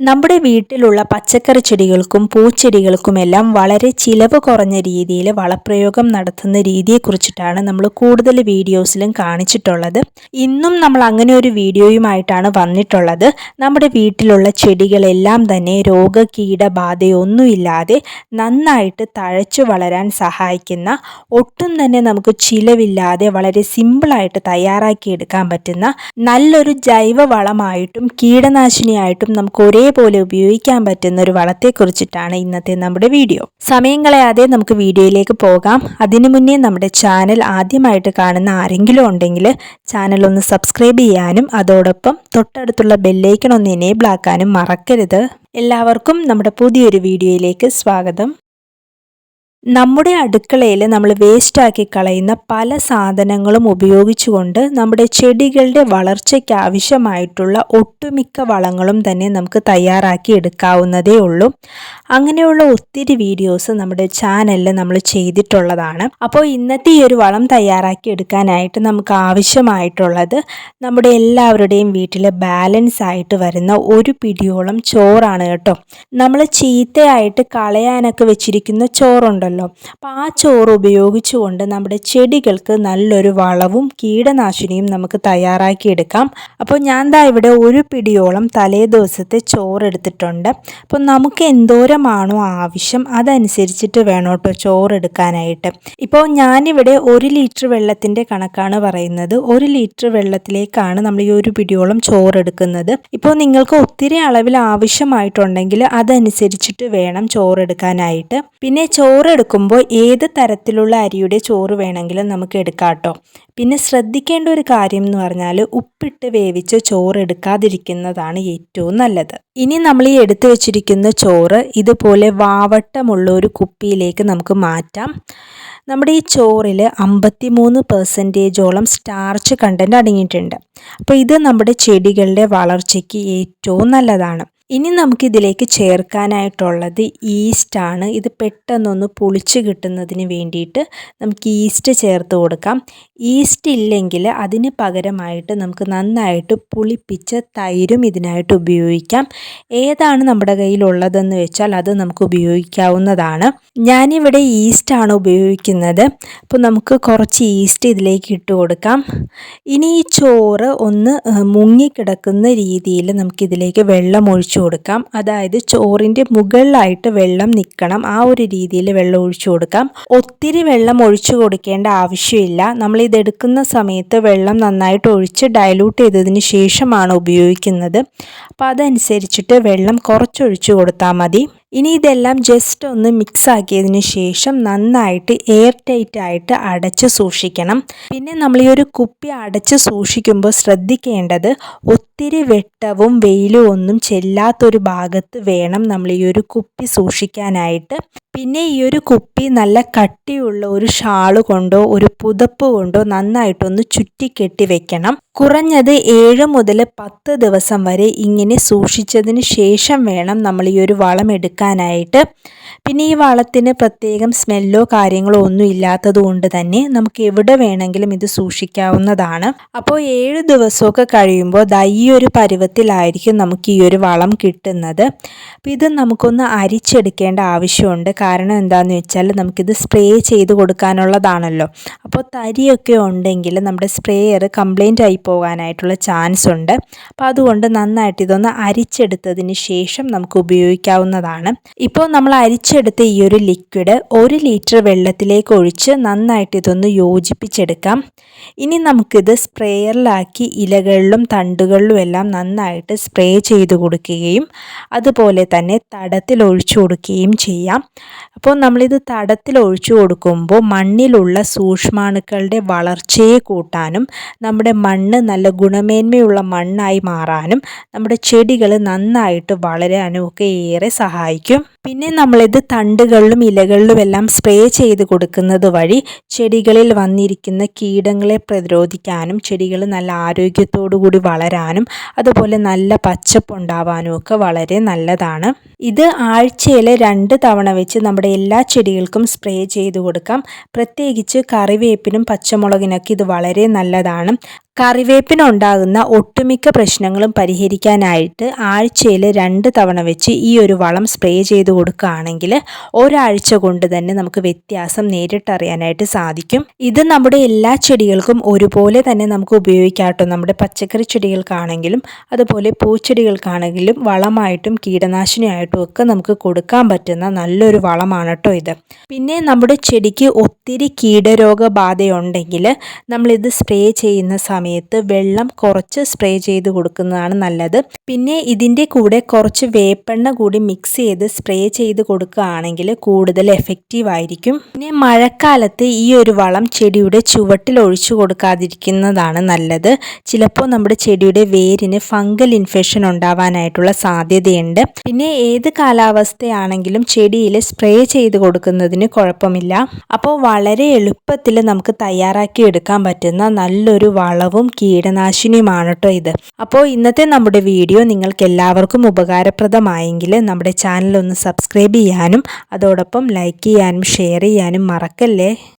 നമ്മുടെ വീട്ടിലുള്ള പച്ചക്കറി ചെടികൾക്കും പൂച്ചെടികൾക്കുമെല്ലാം വളരെ ചിലവ് കുറഞ്ഞ രീതിയിൽ വളപ്രയോഗം നടത്തുന്ന രീതിയെക്കുറിച്ചിട്ടാണ് നമ്മൾ കൂടുതൽ വീഡിയോസിലും കാണിച്ചിട്ടുള്ളത്. ഇന്നും നമ്മൾ അങ്ങനെ ഒരു വീഡിയോയുമായിട്ടാണ് വന്നിട്ടുള്ളത്. നമ്മുടെ വീട്ടിലുള്ള ചെടികളെല്ലാം തന്നെ രോഗകീടബാധയൊന്നുമില്ലാതെ നന്നായിട്ട് തഴച്ചു വളരാൻ സഹായിക്കുന്ന ഒട്ടും തന്നെ നമുക്ക് ചിലവില്ലാതെ വളരെ സിമ്പിളായിട്ട് തയ്യാറാക്കിയെടുക്കാൻ പറ്റുന്ന നല്ലൊരു ജൈവ വളമായിട്ടും കീടനാശിനിയായിട്ടും നമുക്ക് ഒരേ ഒരേപോലെ ഉപയോഗിക്കാൻ പറ്റുന്ന ഒരു വളത്തെക്കുറിച്ചിട്ടാണ് ഇന്നത്തെ നമ്മുടെ വീഡിയോ. സമയം കളയാതെ നമുക്ക് വീഡിയോയിലേക്ക് പോകാം. അതിനു മുന്നേ നമ്മുടെ ചാനൽ ആദ്യമായിട്ട് കാണുന്ന ആരെങ്കിലും ഉണ്ടെങ്കിൽ ചാനൽ ഒന്ന് സബ്സ്ക്രൈബ് ചെയ്യാനും അതോടൊപ്പം തൊട്ടടുത്തുള്ള ബെല്ലൈക്കൺ ഒന്ന് എനേബിൾ ആക്കാനും മറക്കരുത്. എല്ലാവർക്കും നമ്മുടെ പുതിയൊരു വീഡിയോയിലേക്ക് സ്വാഗതം. നമ്മുടെ അടുക്കളയിൽ നമ്മൾ വേസ്റ്റാക്കി കളയുന്ന പല സാധനങ്ങളും ഉപയോഗിച്ചുകൊണ്ട് നമ്മുടെ ചെടികളുടെ വളർച്ചയ്ക്ക് ആവശ്യമായിട്ടുള്ള ഒട്ടുമിക്ക വളങ്ങളും തന്നെ നമുക്ക് തയ്യാറാക്കി എടുക്കാവുന്നതേ ഉള്ളൂ. അങ്ങനെയുള്ള ഒത്തിരി വീഡിയോസ് നമ്മുടെ ചാനലിൽ നമ്മൾ ചെയ്തിട്ടുള്ളതാണ്. അപ്പോൾ ഇന്നത്തെ ഈ ഒരു വളം തയ്യാറാക്കി എടുക്കാനായിട്ട് നമുക്ക് ആവശ്യമായിട്ടുള്ളത് നമ്മുടെ എല്ലാവരുടെയും വീട്ടിൽ ബാലൻസ് ആയിട്ട് വരുന്ന ഒരു പിടിയോളം ചോറാണ് കേട്ടോ. നമ്മൾ ചീത്തയായിട്ട് കളയാനൊക്കെ വെച്ചിരിക്കുന്ന ചോറുണ്ട് ഉണ്ടല്ലോ. അപ്പോൾ ആ ചോറ് ഉപയോഗിച്ചുകൊണ്ട് നമ്മുടെ ചെടികൾക്ക് നല്ലൊരു വളവും കീടനാശിനിയും നമുക്ക് തയ്യാറാക്കിയെടുക്കാം. അപ്പോൾ ഞാൻ ദാ ഇവിടെ ഒരു പിടിയോളം തലേ ദിവസത്തെ ചോറ് എടുത്തിട്ടുണ്ട് അപ്പോൾ നമുക്ക് എന്തോരമാണോ ആവശ്യം അതനുസരിച്ചിട്ട് വേണം കേട്ടോ ചോറ് എടുക്കാനായിട്ട് ഇപ്പോൾ ഞാനിവിടെ ഒരു ലിറ്റർ വെള്ളത്തിന്റെ കണക്കാണ് പറയുന്നത്. ഒരു ലിറ്റർ വെള്ളത്തിലേക്കാണ് നമ്മൾ ഈ ഒരു പിടിയോളം ചോറ് എടുക്കുന്നത് ഇപ്പോൾ നിങ്ങൾക്ക് ഒത്തിരി അളവിൽ ആവശ്യമായിട്ടുണ്ടെങ്കിൽ അതനുസരിച്ചിട്ട് വേണം ചോറ് എടുക്കാനായിട്ട് പിന്നെ ചോറ് എടുക്കുമ്പോൾ ഏത് തരത്തിലുള്ള അരിയുടെ ചോറ് വേണമെങ്കിലും നമുക്ക് എടുക്കാം കേട്ടോ. പിന്നെ ശ്രദ്ധിക്കേണ്ട ഒരു കാര്യം എന്ന് പറഞ്ഞാൽ ഉപ്പിട്ട് വേവിച്ച് ചോറ് എടുക്കാതിരിക്കുന്നതാണ് ഏറ്റവും നല്ലത്. ഇനി നമ്മൾ ഈ എടുത്തു വെച്ചിരിക്കുന്ന ചോറ് ഇതുപോലെ വാവട്ടമുള്ള ഒരു കുപ്പിയിലേക്ക് നമുക്ക് മാറ്റാം. നമ്മുടെ ഈ ചോറിൽ അമ്പത്തി മൂന്ന് പെർസെന്റേജോളം സ്റ്റാർച്ച് കണ്ടന്റ് അടങ്ങിയിട്ടുണ്ട്. അപ്പോൾ ഇത് നമ്മുടെ ചെടികളുടെ വളർച്ചയ്ക്ക് ഏറ്റവും നല്ലതാണ്. ഇനി നമുക്കിതിലേക്ക് ചേർക്കാനായിട്ടുള്ളത് ഈസ്റ്റാണ്. ഇത് പെട്ടെന്നൊന്ന് പുളിച്ച് കിട്ടുന്നതിന് വേണ്ടിയിട്ട് നമുക്ക് ഈസ്റ്റ് ചേർത്ത് കൊടുക്കാം. ഈസ്റ്റ് ഇല്ലെങ്കിൽ അതിന് പകരമായിട്ട് നമുക്ക് നന്നായിട്ട് പുളിപ്പിച്ച തൈരും ഇതിനായിട്ട് ഉപയോഗിക്കാം. ഏതാണ് നമ്മുടെ കയ്യിലുള്ളതെന്ന് വെച്ചാൽ അത് നമുക്ക് ഉപയോഗിക്കാവുന്നതാണ്. ഞാനിവിടെ ഈസ്റ്റാണ് ഉപയോഗിക്കുന്നത്. അപ്പോൾ നമുക്ക് കുറച്ച് ഈസ്റ്റ് ഇതിലേക്ക് ഇട്ട് കൊടുക്കാം. ഇനി ഈ ചോറ് ഒന്ന് മുങ്ങിക്കിടക്കുന്ന രീതിയിൽ നമുക്കിതിലേക്ക് വെള്ളം ഒഴിച്ചു ഒഴിച്ചു കൊടുക്കാം. അതായത് ചോറിന്റെ മുകളിലായിട്ട് വെള്ളം നിൽക്കണം ആ ഒരു രീതിയിൽ വെള്ളം ഒഴിച്ചു കൊടുക്കാം. ഒത്തിരി വെള്ളം ഒഴിച്ചു കൊടുക്കേണ്ട ആവശ്യമില്ല. നമ്മൾ ഇതെടുക്കുന്ന സമയത്ത് വെള്ളം നന്നായിട്ട് ഒഴിച്ച് ഡയലൂട്ട് ചെയ്തതിന് ശേഷമാണ് ഉപയോഗിക്കുന്നത്. അപ്പോൾ അതനുസരിച്ചിട്ട് വെള്ളം കുറച്ചൊഴിച്ചു കൊടുത്താൽ മതി. ഇനി ഇതെല്ലാം ജസ്റ്റ് ഒന്ന് മിക്സ് ആക്കിയതിന് ശേഷം നന്നായിട്ട് എയർ ടൈറ്റ് ആയിട്ട് അടച്ച് സൂക്ഷിക്കണം. പിന്നെ നമ്മൾ ഈ ഒരു കുപ്പി അടച്ച് സൂക്ഷിക്കുമ്പോൾ ശ്രദ്ധിക്കേണ്ടത് ഒത്തിരി വെട്ടവും വെയിലും ഒന്നും ചെല്ലാത്തൊരു ഭാഗത്ത് വേണം നമ്മൾ ഈ ഒരു കുപ്പി സൂക്ഷിക്കാനായിട്ട്. പിന്നെ ഈ ഒരു കുപ്പി നല്ല കട്ടിയുള്ള ഒരു ഷാൾ കൊണ്ടോ ഒരു പുതപ്പ് കൊണ്ടോ നന്നായിട്ടൊന്ന് ചുറ്റിക്കെട്ടി വെക്കണം. കുറഞ്ഞത് ഏഴ് മുതൽ പത്ത് ദിവസം വരെ ഇങ്ങനെ സൂക്ഷിച്ചതിന് ശേഷം വേണം നമ്മൾ ഈ ഒരു വളം എടുക്കാനായിട്ട്. പിന്നെ ഈ വളത്തിന് പ്രത്യേകം സ്മെല്ലോ കാര്യങ്ങളോ ഒന്നും ഇല്ലാത്തത് കൊണ്ട് തന്നെ നമുക്ക് എവിടെ വേണമെങ്കിലും ഇത് സൂക്ഷിക്കാവുന്നതാണ്. അപ്പോൾ ഏഴ് ദിവസമൊക്കെ കഴിയുമ്പോൾ ദാ പരുവത്തിലായിരിക്കും നമുക്ക് ഈ ഒരു വളം കിട്ടുന്നത്. അപ്പോൾ ഇത് നമുക്കൊന്ന് അരിച്ചെടുക്കേണ്ട ആവശ്യമുണ്ട്. കാരണം എന്താണെന്ന് വെച്ചാൽ നമുക്കിത് സ്പ്രേ ചെയ്ത് കൊടുക്കാനുള്ളതാണല്ലോ. അപ്പോൾ തരിയൊക്കെ ഉണ്ടെങ്കിൽ നമ്മുടെ സ്പ്രേയർ കംപ്ലൈന്റ് ആയി പോകാനായിട്ടുള്ള ചാൻസ് ഉണ്ട്. അപ്പോൾ അതുകൊണ്ട് നന്നായിട്ട് ഇതൊന്ന് അരിച്ചെടുത്തതിന് ശേഷം നമുക്ക് ഉപയോഗിക്കാവുന്നതാണ്. ഇപ്പോൾ നമ്മൾ അരിച്ചെടുത്ത ഈ ഒരു ലിക്വിഡ് ഒരു ലിറ്റർ വെള്ളത്തിലേക്ക് ഒഴിച്ച് നന്നായിട്ട് ഇതൊന്ന് യോജിപ്പിച്ചെടുക്കാം. ഇനി നമുക്കിത് സ്പ്രേയറിലാക്കി ഇലകളിലും തണ്ടുകളിലും എല്ലാം നന്നായിട്ട് സ്പ്രേ ചെയ്ത് കൊടുക്കുകയും അതുപോലെ തന്നെ തടത്തിൽ ഒഴിച്ചു കൊടുക്കുകയും ചെയ്യാം. അപ്പോൾ നമ്മളിത് തടത്തിൽ ഒഴിച്ചു കൊടുക്കുമ്പോൾ മണ്ണിലുള്ള സൂക്ഷ്മാണുക്കളുടെ വളർച്ചയെ കൂട്ടാനും നമ്മുടെ മണ്ണ് നല്ല ഗുണമേന്മയുള്ള മണ്ണായി മാറാനും നമ്മുടെ ചെടികൾ നന്നായിട്ട് വളരാനും ഒക്കെ ഏറെ സഹായിക്കും. പിന്നെ നമ്മളിത് തണ്ടുകളിലും ഇലകളിലും എല്ലാം സ്പ്രേ ചെയ്ത് കൊടുക്കുന്നത് വഴി ചെടികളിൽ വന്നിരിക്കുന്ന കീടങ്ങളെ പ്രതിരോധിക്കാനും ചെടികൾ നല്ല ആരോഗ്യത്തോടു കൂടി വളരാനും അതുപോലെ നല്ല പച്ചപ്പുണ്ടാവാനും ഒക്കെ വളരെ നല്ലതാണ്. ഇത് ആഴ്ചയിൽ രണ്ട് തവണ വെച്ച് നമ്മുടെ എല്ലാ ചെടികൾക്കും സ്പ്രേ ചെയ്ത് കൊടുക്കാം. പ്രത്യേകിച്ച് കറിവേപ്പിനും പച്ചമുളകിനൊക്കെ ഇത് വളരെ നല്ലതാണ്. കറിവേപ്പിനുണ്ടാകുന്ന ഒട്ടുമിക്ക പ്രശ്നങ്ങളും പരിഹരിക്കാനായിട്ട് ആഴ്ചയിൽ രണ്ട് തവണ വെച്ച് ഈ ഒരു വളം സ്പ്രേ ചെയ്ത് കൊടുക്കുകയാണെങ്കിൽ ഒരാഴ്ച കൊണ്ട് തന്നെ നമുക്ക് വ്യത്യാസം നേരിട്ടറിയാനായിട്ട് സാധിക്കും. ഇത് നമ്മുടെ എല്ലാ ചെടികൾക്കും ഒരുപോലെ തന്നെ നമുക്ക് ഉപയോഗിക്കാട്ടോ നമ്മുടെ പച്ചക്കറി ചെടികൾക്കാണെങ്കിലും അതുപോലെ പൂച്ചെടികൾക്കാണെങ്കിലും വളമായിട്ടും കീടനാശിനിയായിട്ടും ഒക്കെ നമുക്ക് കൊടുക്കാൻ പറ്റുന്ന നല്ലൊരു വളമാണ് കേട്ടോ ഇത്. പിന്നെ നമ്മുടെ ചെടിക്ക് ഒത്തിരി കീടരോഗബാധയുണ്ടെങ്കിൽ നമ്മളിത് സ്പ്രേ ചെയ്യുന്ന സമയത്ത് വെള്ളം കുറച്ച് സ്പ്രേ ചെയ്ത് കൊടുക്കുന്നതാണ് നല്ലത്. പിന്നെ ഇതിന്റെ കൂടെ കുറച്ച് വേപ്പെണ്ണ കൂടി മിക്സ് ചെയ്ത് സ്പ്രേ ചെയ്ത് കൊടുക്കുകയാണെങ്കിൽ കൂടുതൽ എഫക്റ്റീവ് ആയിരിക്കും. പിന്നെ മഴക്കാലത്ത് ഈ ഒരു വളം ചെടിയുടെ ചുവട്ടിൽ ഒഴിച്ചു കൊടുക്കാതിരിക്കുന്നതാണ് നല്ലത്. ചിലപ്പോൾ നമ്മുടെ ചെടിയുടെ വേരിന് ഫംഗൽ ഇൻഫെക്ഷൻ ഉണ്ടാവാനായിട്ടുള്ള സാധ്യതയുണ്ട്. പിന്നെ ഏത് കാലാവസ്ഥയാണെങ്കിലും ചെടിയിൽ സ്പ്രേ ചെയ്ത് കൊടുക്കുന്നതിന് കുഴപ്പമില്ല. അപ്പോൾ വളരെ എളുപ്പത്തിൽ നമുക്ക് തയ്യാറാക്കി എടുക്കാൻ പറ്റുന്ന നല്ലൊരു വളവും കീടനാശിനിയുമാണ് കേട്ടോ ഇത്. അപ്പോൾ ഇന്നത്തെ നമ്മുടെ വീഡിയോ നിങ്ങൾക്ക് എല്ലാവർക്കും ഉപകാരപ്രദമായെങ്കിൽ നമ്മുടെ ചാനൽ ഒന്ന് സബ്സ്ക്രൈബ് ചെയ്യാനും അതോടൊപ്പം ലൈക്ക് ചെയ്യാനും ഷെയർ ചെയ്യാനും മറക്കല്ലേ?